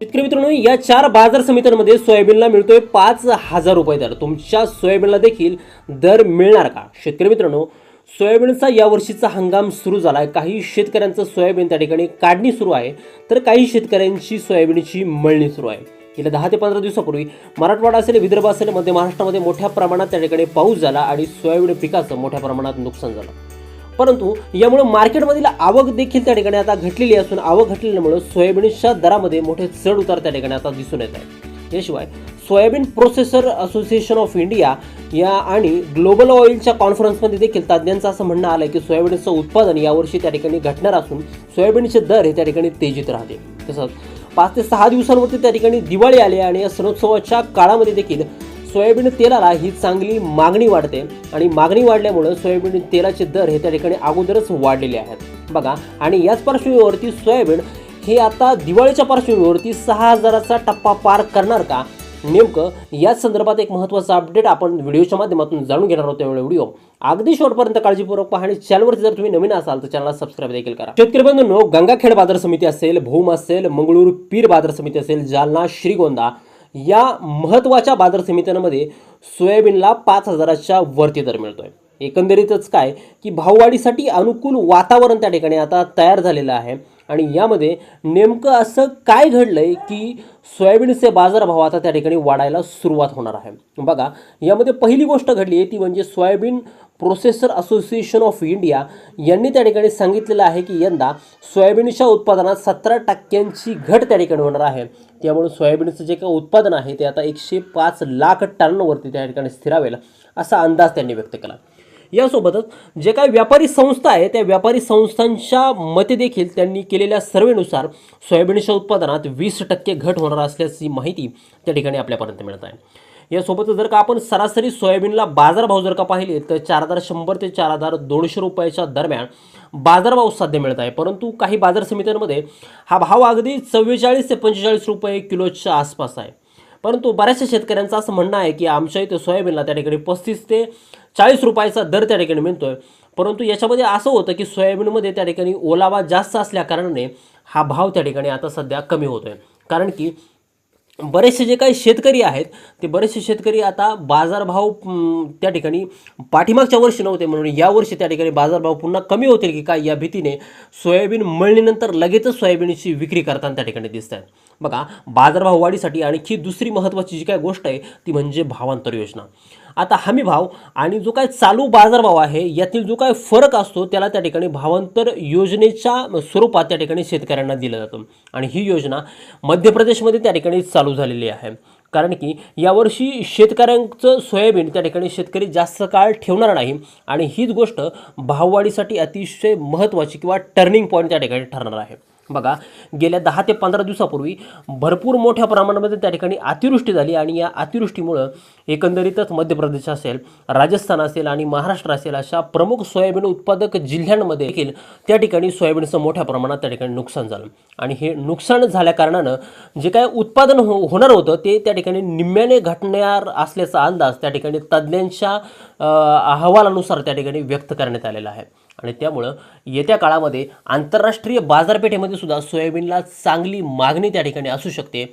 शेतकरी मित्रांनो या चार बाजार समित्यांमध्ये सोयाबीनला मिळतोय पाच हजार रुपये दर. तुमच्या सोयाबीनला देखील दर मिळणार का? शेतकरी मित्रांनो सोयाबीनचा यावर्षीचा हंगाम सुरू झाला आहे काही शेतकऱ्यांचं सोयाबीन त्या ठिकाणी काढणी सुरू आहे तर काही शेतकऱ्यांची सोयाबीनची मळणी सुरू आहे. गेल्या दहा ते पंधरा दिवसापूर्वी मराठवाडा असेल विदर्भ असेल मध्य महाराष्ट्रामध्ये मोठ्या प्रमाणात त्या ठिकाणी पाऊस झाला आणि सोयाबीन पिकाचं मोठ्या प्रमाणात नुकसान झालं. परंतु यामुळे मार्केटमधील आवक देखील त्या ठिकाणी आता घटलेली असून आवक घटलेल्यामुळे सोयाबीनच्या दरामध्ये मोठे चढ उतार त्या ठिकाणी आता दिसून येत आहे. याशिवाय soybean processor association of India या आणि ग्लोबल ऑइलच्या कॉन्फरन्समध्ये देखील तज्ज्ञांचं असं म्हणणं आलं की सोयाबीनचं उत्पादन यावर्षी त्या ठिकाणी घटणार असून सोयाबीनचे दर हे त्या ठिकाणी तेजीत राहते. तसंच पाच ते सहा दिवसांवरती त्या ठिकाणी दिवाळी आली आणि या सणोत्सवाच्या काळामध्ये देखील सोयाबीन तेलाला ही चांगली मागणी वाढते आणि मागणी वाढल्यामुळं सोयाबीन तेलाचे दर हे त्या ठिकाणी अगोदरच वाढलेले आहेत. बघा आणि याच पार्श्वभूमीवरती सोयाबीन हे आता दिवाळीच्या पार्श्वभूमीवरती सहा हजाराचा टप्पा पार करणार का? नेमकं याच संदर्भात एक महत्त्वाचा अपडेट आपण व्हिडिओच्या माध्यमातून जाणून घेणार आहोत त्यामुळे व्हिडिओ. अगदी शेवटपर्यंत काळजीपूर्वक पहा आणि चॅनलवरती जर तुम्ही नवीन असाल तर चॅनलला सबस्क्राईब देखील करा. शेतकरी बंधूंनो गंगाखेड बाजार समिती असेल भूम असेल मंगळूर पीर बाजार समिती असेल जालना श्रीगोंदा या महत्त्वाच्या बाजार समित्यांमध्ये सोयाबीनला पाच हजाराच्या वरती दर मिळतोय. एकंदरीतच काय? की भाववाढीसाठी अनुकूल वातावरण त्या ठिकाणी आता तयार झालेलं आहे. आणि यामध्ये नेमकं असं काय घडलं आहे की सोयाबीनचे बाजारभाव आता त्या ठिकाणी वाढायला सुरुवात होणार आहे. बघा यामध्ये पहिली गोष्ट घडली आहे ती म्हणजे soybean processor association of India यांनी त्या ठिकाणी सांगितलेलं आहे की यंदा सोयाबीनच्या उत्पादनात सतरा टक्क्यांची घट त्या ठिकाणी होणार आहे. त्यामुळे सोयाबीनचं जे काही उत्पादन आहे ते आता एकशे पाच लाख टनवरती त्या ठिकाणी स्थिरावेल असा अंदाज त्यांनी व्यक्त केला. यासोबतच जे काही व्यापारी संस्था आहे त्या व्यापारी संस्थांच्या मते देखील त्यांनी केलेल्या सर्वेनुसार सोयाबीनच्या उत्पादनात वीस टक्के घट होणार असल्याची माहिती त्या ठिकाणी आपल्यापर्यंत मिळत आहे. यासोबतच जर का आपण सरासरी सोयाबीनला बाजारभाव जर का पाहिले तर चार हजार शंभर ते चार हजार दोनशे रुपयाच्या दरम्यान बाजारभाव साध्य मिळत आहे. परंतु काही बाजार समित्यांमध्ये हा भाव अगदी चव्वेचाळीस ते पंचेचाळीस रुपये किलोच्या आसपास आहे. परंतु बऱ्याचशा शेतकऱ्यांचं असं म्हणणं आहे की आमच्या इथे सोयाबीनला त्या ठिकाणी पस्तीस ते चाळीस रुपयाचा दर त्या ठिकाणी मिळतोय. परंतु याच्यामध्ये असं होतं की सोयाबीनमध्ये त्या ठिकाणी ओलावा जास्त असल्याकारणाने हा भाव त्या ठिकाणी आता सध्या कमी होतोय. कारण की बरेचसे जे काही शेतकरी आहेत ते बरेचसे शेतकरी आता बाजारभाव त्या ठिकाणी पाठीमागच्या वर्षी नव्हते म्हणून यावर्षी त्या ठिकाणी बाजारभाव पुन्हा कमी होतील की काय या भीतीने सोयाबीन मळणीनंतर लगेचच सोयाबीनची विक्री करताना त्या ठिकाणी दिसत आहेत. बघा बाजारभाव वाढीसाठी आणखी दुसरी महत्त्वाची जी काय गोष्ट आहे ती म्हणजे भावांतर योजना. आता हमी भाव आणि जो काय चालू बाजारभाव आहे यातील जो काय फरक असतो त्याला त्या ठिकाणी भावांतर योजनेच्या स्वरूपात त्या ठिकाणी शेतकऱ्यांना दिलं जातं. आणि ही योजना मध्य प्रदेशमध्ये त्या ठिकाणी चालू झालेली आहे. कारण की यावर्षी शेतकऱ्यांचं सोयाबीन त्या ठिकाणी शेतकरी जास्त काळ ठेवणार नाही. आणि हीच गोष्ट भाववाढीसाठी अतिशय महत्त्वाची किंवा टर्निंग पॉईंट त्या ठिकाणी ठरणार आहे. बघा गेल्या दहा ते पंधरा दिवसापूर्वी भरपूर मोठ्या प्रमाणामध्ये त्या ठिकाणी अतिवृष्टी झाली आणि या अतिवृष्टीमुळं एकंदरीतच मध्य प्रदेश असेल राजस्थान असेल आणि महाराष्ट्र असेल अशा प्रमुख सोयाबीन उत्पादक जिल्ह्यांमध्ये देखील त्या ठिकाणी सोयाबीनचं मोठ्या प्रमाणात त्या ठिकाणी नुकसान झालं. आणि हे नुकसान झाल्याकारणानं जे काय उत्पादन हो होणार होतं ते त्या ठिकाणी निम्म्याने घटणार असल्याचा अंदाज त्या ठिकाणी तज्ज्ञांच्या अहवालानुसार त्या ठिकाणी व्यक्त करण्यात आलेला आहे. आणि त्यामुळं येत्या काळामध्ये आंतरराष्ट्रीय बाजारपेठेमध्ये सुद्धा सोयाबीनला चांगली मागणी त्या ठिकाणी असू शकते.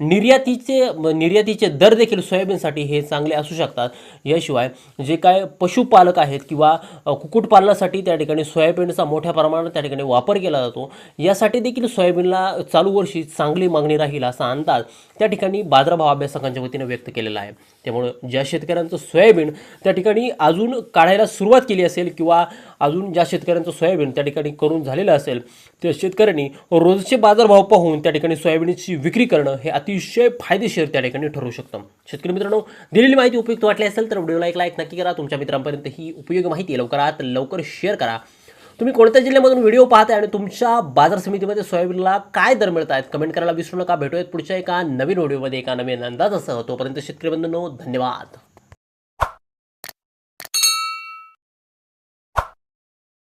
निर्यातीचे निर्यातीचे दर देखील सोयाबीनसाठी हे चांगले असू शकतात. याशिवाय जे काय पशुपालक आहेत किंवा कुक्कुटपालनासाठी त्या ठिकाणी सोयाबीनचा मोठ्या प्रमाणात त्या ठिकाणी वापर केला जातो. यासाठी देखील सोयाबीनला चालू वर्षी चांगली मागणी राहील असा अंदाज त्या ठिकाणी बाजारभाव अभ्यासकांच्या वतीनं व्यक्त केलेला आहे. त्यामुळं ज्या शेतकऱ्यांचं सोयाबीन त्या ठिकाणी अजून काढायला सुरुवात केली असेल किंवा अजून ज्या शेतकऱ्यांचं सोयाबीन त्या ठिकाणी करून झालेलं असेल त्या शेतकऱ्यांनी रोजचे बाजारभाव पाहून त्या ठिकाणी सोयाबीनची विक्री करणं हे अतिशय फायदेशीर त्या ठिकाणी ठरू शकतं. शेतकरी मित्रांनो दिलेली माहिती उपयुक्त वाटली असेल तर व्हिडिओला एक लाईक नक्की करा. तुमच्या मित्रांपर्यंत ही उपयोगी माहिती लवकरात लवकर शेअर करा. तुम्ही कोणत्या जिल्ह्यामधून व्हिडिओ पाहताय आणि तुमच्या बाजार समितीमध्ये सोयाबीनला काय दर मिळत आहेत कमेंट करायला विसरू नका. भेटूयात पुढच्या एका नवीन व्हिडिओमध्ये एका नवीन अंदाजासह. तोपर्यंत शेतकरी बंधूंनो धन्यवाद.